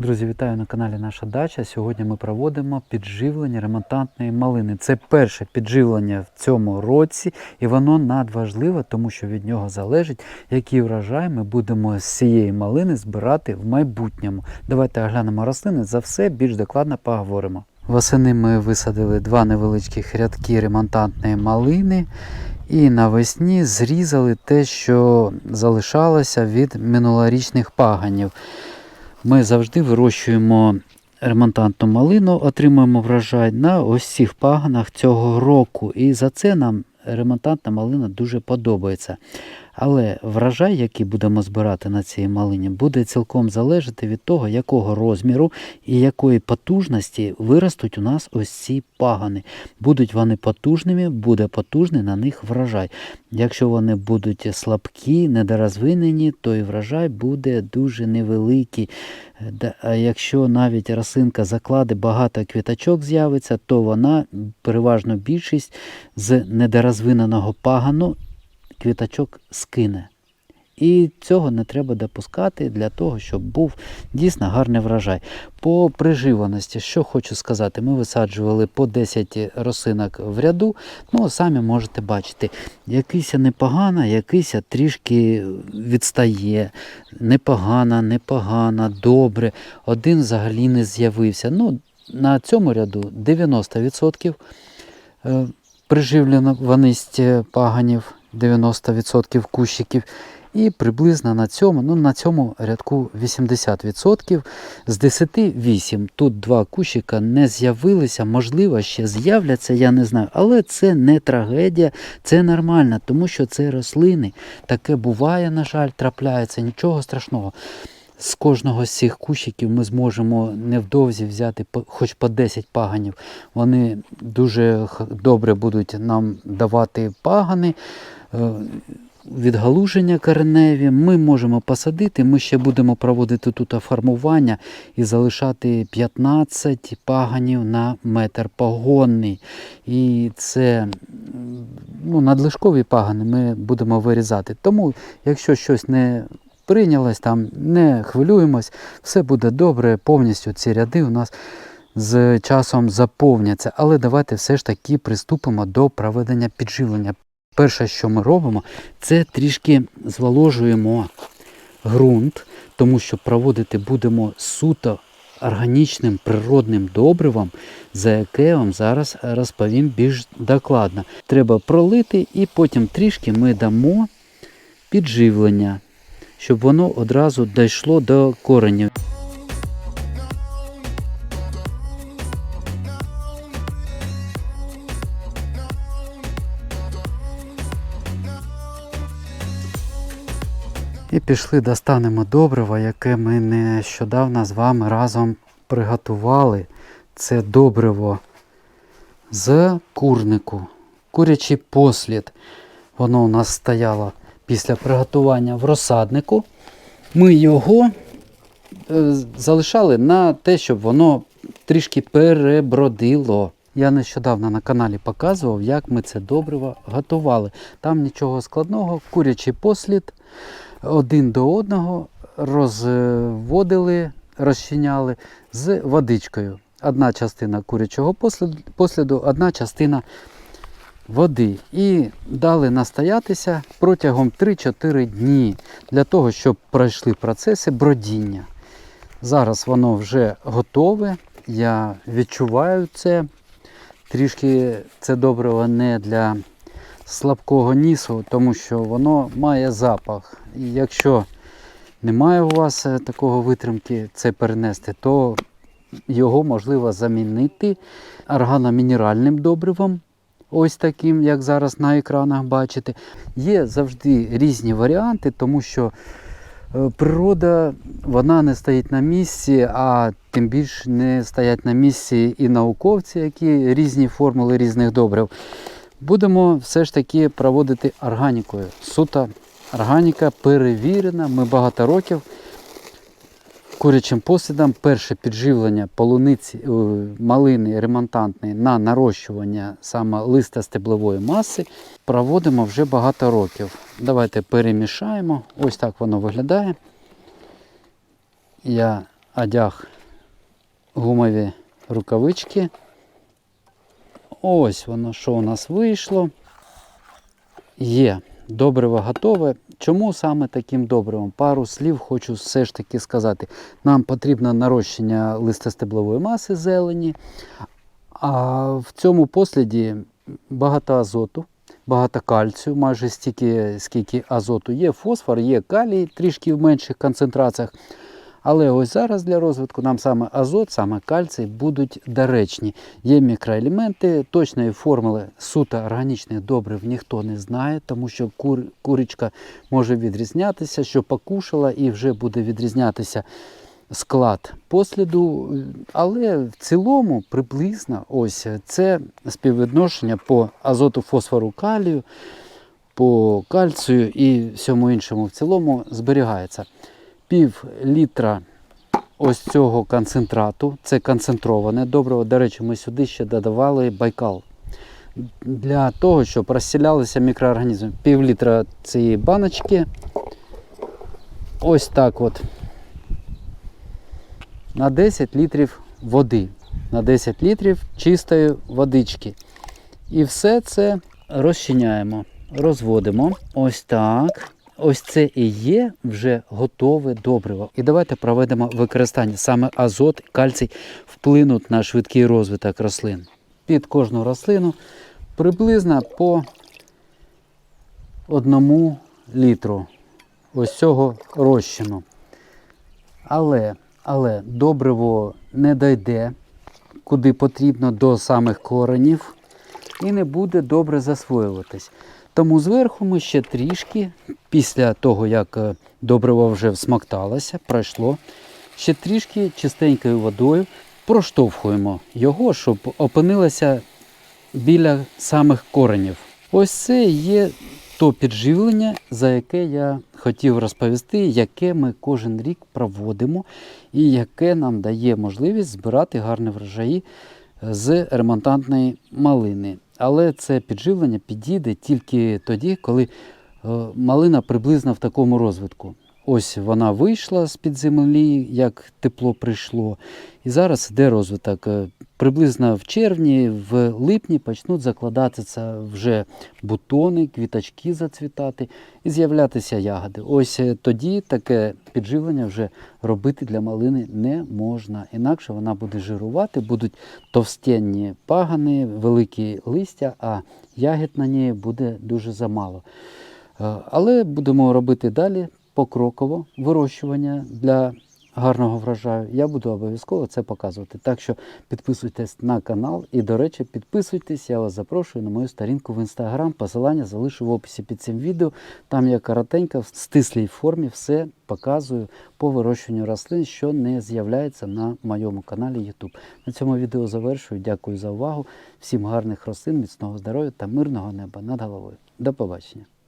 Друзі, вітаю на каналі Наша Дача. Сьогодні ми проводимо підживлення ремонтантної малини. Це перше підживлення в цьому році, і воно надважливе, тому що від нього залежить, який врожай ми будемо з цієї малини збирати в майбутньому. Давайте оглянемо рослини. За все більш докладно поговоримо. Восени ми висадили два невеличких рядки ремонтантної малини. І навесні зрізали те, що залишалося від минулорічних паганів. Ми завжди вирощуємо ремонтантну малину, отримуємо врожай на ось цих паганах цього року. І за це нам ремонтантна малина дуже подобається. Але врожай, який будемо збирати на цій малині, буде цілком залежати від того, якого розміру і якої потужності виростуть у нас ось ці пагани. Будуть вони потужними, буде потужний на них врожай. Якщо вони будуть слабкі, недорозвинені, то і врожай буде дуже невеликий. А якщо навіть рослинка закладе багато квіточок з'явиться, то вона переважно більшість з недорозвиненого пагану квіточок скине. І цього не треба допускати для того, щоб був дійсно гарний врожай. По приживаності, що хочу сказати, ми висаджували по 10 росинок в ряду. Ну, самі можете бачити, якийсь непогана, якийсь трішки відстає. Непогана, непогана, добре. Один взагалі не з'явився. Ну, на цьому ряду 90% е, приживленість паганів, 90% кущиків. І приблизно на цьому, ну на цьому рядку 80%. З 10 8. Тут два кущика не з'явилися, можливо, ще з'являться, я не знаю. Але це не трагедія, це нормально, тому що це рослини. Таке буває, на жаль, трапляється, нічого страшного. З кожного з цих кущиків ми зможемо невдовзі взяти хоч по 10 паганів. Вони дуже добре будуть нам давати пагани. Е, Відгалуження кореневі ми можемо посадити. Ми ще будемо проводити тут формування і залишати 15 паганів на метр погонний. І це ну, надлишкові пагани ми будемо вирізати. Тому, якщо щось не прийнялось, там не хвилюємось, все буде добре, повністю ці ряди у нас з часом заповняться. Але давайте все ж таки приступимо до проведення підживлення. Перше, що ми робимо, це трішки зволожуємо ґрунт, тому що проводити будемо суто органічним природним добривом, за яке я вам зараз розповім більш докладно. Треба пролити і потім трішки ми дамо підживлення, щоб воно одразу дійшло до коренів. І пішли достанемо добриво, яке ми нещодавно з вами разом приготували. Це добриво з курнику. Курячий послід. Воно у нас стояло після приготування в розсаднику. Ми його е, залишали на те, щоб воно трішки перебродило. Я нещодавно на каналі показував, як ми це добриво готували. Там нічого складного, курячий послід один до одного розводили, розчиняли з водичкою. Одна частина курячого посліду, одна частина води. І дали настоятися протягом 3-4 дні для того, щоб пройшли процеси бродіння. Зараз воно вже готове. Я відчуваю це. Трішки це добриво не для слабкого нісу, тому що воно має запах. І якщо немає у вас е, такого витримки це перенести, то його можливо замінити органомінеральним добривом. Ось таким, як зараз на екранах бачите. Є завжди різні варіанти, тому що е, природа вона не стоїть на місці, а тим більше не стоять на місці і науковці, які різні формули різних добрив. Будемо все ж таки проводити органікою. Суто органіка перевірена. Ми багато років курячим послідом перше підживлення полуниці е, малини ремонтантної на нарощування саме листа стеблової маси проводимо вже багато років. Давайте перемішаємо. Ось так воно виглядає. Я одяг гумові рукавички. Ось воно, що у нас вийшло. Є добриво готове. Чому саме таким добривом? Пару слів хочу все ж таки сказати. Нам потрібно нарощення листостеблової маси зелені, а в цьому посліді багато азоту, багато кальцію, майже стільки, скільки азоту. Є фосфор, є калій трішки в менших концентраціях. Але ось зараз для розвитку нам саме азот, саме кальцій будуть доречні. Є мікроелементи, точної формули суто органічних добрив ніхто не знає, тому що кур, курочка може відрізнятися, що покушала і вже буде відрізнятися склад посліду. Але в цілому приблизно ось це співвідношення по азоту, фосфору, калію, по кальцію і всьому іншому в цілому зберігається пів літра ось цього концентрату. Це концентроване добриво. До речі, ми сюди ще додавали байкал. Для того, щоб розселялися мікроорганізми. Пів літра цієї баночки. Ось так от. На 10 літрів води. На 10 літрів чистої водички. І все це розчиняємо, розводимо. Ось так. Ось це і є вже готове добриво. І давайте проведемо використання. Саме азот, кальцій вплинуть на швидкий розвиток рослин. Під кожну рослину приблизно по одному літру ось цього розчину. Але, але добриво не дойде куди потрібно до самих коренів і не буде добре засвоюватись. Тому зверху ми ще трішки, після того, як е, добриво вже всмокталося, пройшло, ще трішки чистенькою водою проштовхуємо його, щоб опинилося біля самих коренів. Ось це є то підживлення, за яке я хотів розповісти, яке ми кожен рік проводимо і яке нам дає можливість збирати гарні врожаї з ремонтантної малини. Але це підживлення підійде тільки тоді, коли е, малина приблизно в такому розвитку. Ось вона вийшла з-під землі, як тепло прийшло. І зараз йде розвиток. Приблизно в червні, в липні почнуть закладатися вже бутони, квіточки зацвітати і з'являтися ягоди. Ось е, тоді таке підживлення вже робити для малини не можна. Інакше вона буде жирувати, будуть товстенні пагани, великі листя, а ягід на ній буде дуже замало. Е, Але будемо робити далі покроково вирощування для гарного врожаю. Я буду обов'язково це показувати. Так що підписуйтесь на канал і, до речі, підписуйтесь. Я вас запрошую на мою сторінку в інстаграм. Посилання залишу в описі під цим відео. Там я коротенько, в стислій формі все показую по вирощуванню рослин, що не з'являється на моєму каналі YouTube. На цьому відео завершую. Дякую за увагу. Всім гарних рослин, міцного здоров'я та мирного неба над головою. До побачення.